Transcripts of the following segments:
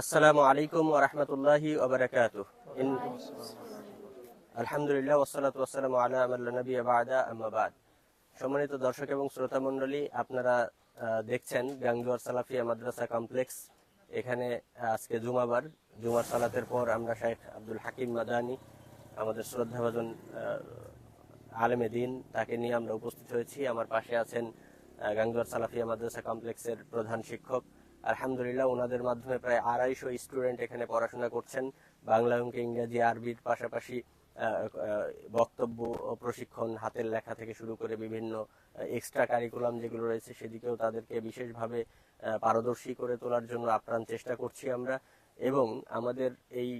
আসসালামু আলাইকুম ওয়া রাহমাতুল্লাহি ওয়া বারাকাতুহু। আলহামদুলিল্লাহ ওয়াসসালাতু ওয়াসসালামু আলা লা নাবিয়্যা বা'দা আম্মা বাদ। সম্মানিত দর্শক এবং শ্রোতা মণ্ডলী আপনারা দেখছেন গাংজুয়ার সালাফিয়া মাদ্রাসা কমপ্লেক্স। এখানে আজকে জুমাবার। জুমার সালাতের পর আমরা শেখ আব্দুল হাকিম মাদানি আমাদের শ্রদ্ধাভাজন আলেমে দিন তাকে নিয়ে আমরা উপস্থিত হয়েছি। আমার পাশে আছেন আহ, গাংজুয়ার সালাফিয়া মাদ্রাসা কমপ্লেক্সের প্রধান শিক্ষক আলহামদুলিল্লাহ, ওনাদের মাধ্যমে প্রায় আড়াইশো স্টুডেন্ট এখানে পড়াশোনা করছেন। বাংলা অঙ্ক ইংরেজি, আরবির পাশাপাশি বক্তব্য প্রশিক্ষণ হাতের লেখা থেকে শুরু করে বিভিন্ন এক্সট্রা কারিকুলাম যেগুলো রয়েছে সেদিকেও তাদেরকে বিশেষভাবে পারদর্শী করে তোলার জন্য আপ্রাণ চেষ্টা করছি আমরা। এবং আমাদের এই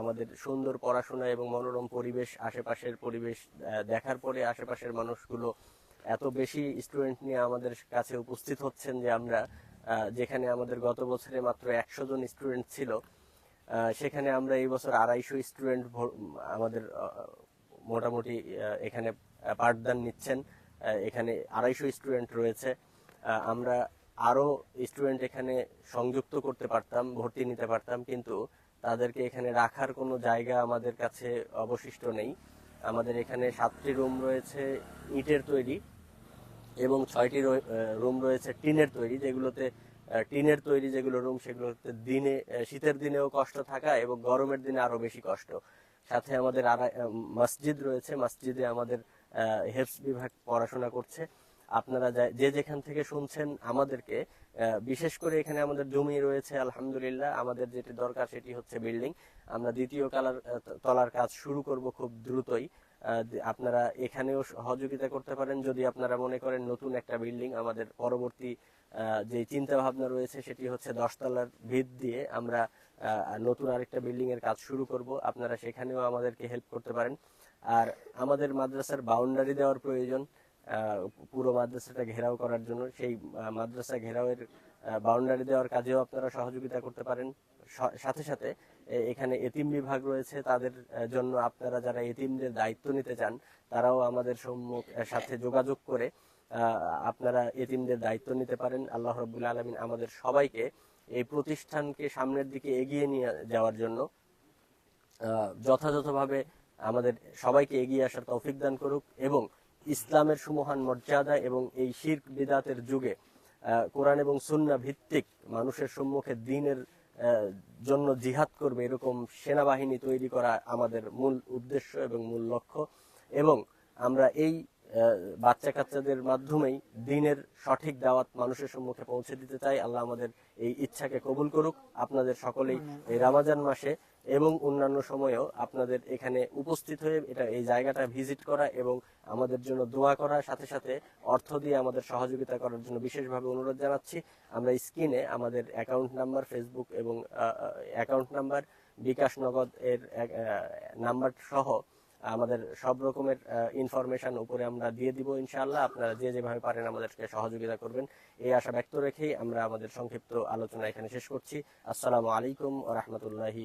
আমাদের সুন্দর পড়াশোনা এবং মনোরম পরিবেশ, আশেপাশের পরিবেশ দেখার পরে আশেপাশের মানুষগুলো এত বেশি স্টুডেন্ট নিয়ে আমাদের কাছে উপস্থিত হচ্ছেন যে আমরা যেখানে আমাদের গত বছরে মাত্র একশো জন স্টুডেন্ট ছিল সেখানে আমরা এই বছর আড়াইশো স্টুডেন্ট আমাদের মোটামুটি এখানে পাঠদান নিচ্ছেন। এখানে আড়াইশো স্টুডেন্ট রয়েছে। আমরা আরও স্টুডেন্ট এখানে সংযুক্ত করতে পারতাম, ভর্তি নিতে পারতাম, কিন্তু তাদেরকে এখানে রাখার কোনো জায়গা আমাদের কাছে অবশিষ্ট নেই। আমাদের এখানে সাতটি রুম রয়েছে, ইটের তৈরি। এবং ছয়টি রুম রয়েছে টিনের তৈরি, যেগুলোতে টিনের তৈরি যেগুলো রুম সেগুলোতে দিনে শীতের দিনেও কষ্ট থাকা এবং গরমের দিনে আরও বেশি কষ্ট। সাথে আমাদের মসজিদ রয়েছে, মসজিদে আমাদের হেফস বিভাগ পড়াশোনা করছে। আপনারা যে যেখান থেকে শুনছেন আমাদেরকে বিশেষ করে এখানে আমাদের জমি রয়েছে, আলহামদুলিল্লাহ, আমাদের যেটি দরকার সেটি হচ্ছে বিল্ডিং। আমরা দ্বিতীয় কালার তলার কাজ শুরু করব খুব দ্রুতই। আপনারা এখানেও সহযোগিতা করতে পারেন। যদি আপনারা মনে করেন নতুন একটা বিল্ডিং আমাদের পরবর্তী যে চিন্তা ভাবনা রয়েছে সেটি হচ্ছে দশতলার ভিত দিয়ে আমরা নতুন আরেকটা বিল্ডিং এর কাজ শুরু করব। আপনারা সেখানেও আমাদেরকে হেল্প করতে পারেন। আর আমাদের মাদ্রাসার বাউন্ডারি দেওয়ার প্রয়োজন পুরো মাদ্রাসাটা ঘেরাও করার জন্য। সেই মাদ্রাসা ঘেরাওয়ের বাউন্ডারি দেওয়ার কাজেও আপনারা সহযোগিতা করতে পারেন। সাথে সাথে এখানে এতিম বিভাগ রয়েছে, তাদের জন্য আপনারা যারা এতিমদের দায়িত্ব নিতে চান, তারাও আমাদের সম্মুখ সাথে যোগাযোগ করে আপনারা এতিমদের দায়িত্ব নিতে পারেন। আল্লাহ রব্বুল আলমিন আমাদের সবাইকে এই প্রতিষ্ঠানকে সামনের দিকে এগিয়ে নিয়ে যাওয়ার জন্য যথাযথভাবে আমাদের সবাইকে এগিয়ে আসার তৌফিক দান করুক এবং ইসলামের সুমহান মর্যাদা এবং এই শির্ক বিদাতের যুগে কোরআন এবং সুন্না ভিত্তিক মানুষের সম্মুখে দিনের জন্য জিহাদ করবে, এরকম সেনাবাহিনী তৈরি করা আমাদের মূল উদ্দেশ্য এবং মূল লক্ষ্য। এবং আমরা এই বাচ্চা কাচ্চাদের মাধ্যমেই দিনের সঠিক দাওয়াত মানুষের সম্মুখে পৌঁছে দিতে চাই। আল্লাহ আমাদের এই ইচ্ছাকে কবুল করুক। আপনাদের সকলেই এই রামাজান মাসে এবং অন্যান্য সময়েও আপনাদের এখানে উপস্থিত হয়ে এটা এই জায়গাটা ভিজিট করা এবং আমাদের জন্য দোয়া করার সাথে সাথে অর্থ দিয়ে আমাদের সহযোগিতা করার জন্য বিশেষভাবে অনুরোধ জানাচ্ছি। আমরা স্ক্রিনে আমাদের অ্যাকাউন্ট নাম্বার, ফেসবুক এবং অ্যাকাউন্ট নাম্বার, বিকাশ নগদ এর নাম্বার সহ আমাদের সব রকমের ইনফরমেশন উপরে আমরা দিয়ে দিব ইনশাআল্লাহ। আপনারা যে যেভাবে পারেন আমাদেরকে সহযোগিতা করবেন। এই আশা ব্যক্ত রেখেই আমরা আমাদের সংক্ষিপ্ত আলোচনা এখানে শেষ করছি। আসসালামু আলাইকুম রহমতুল্লাহি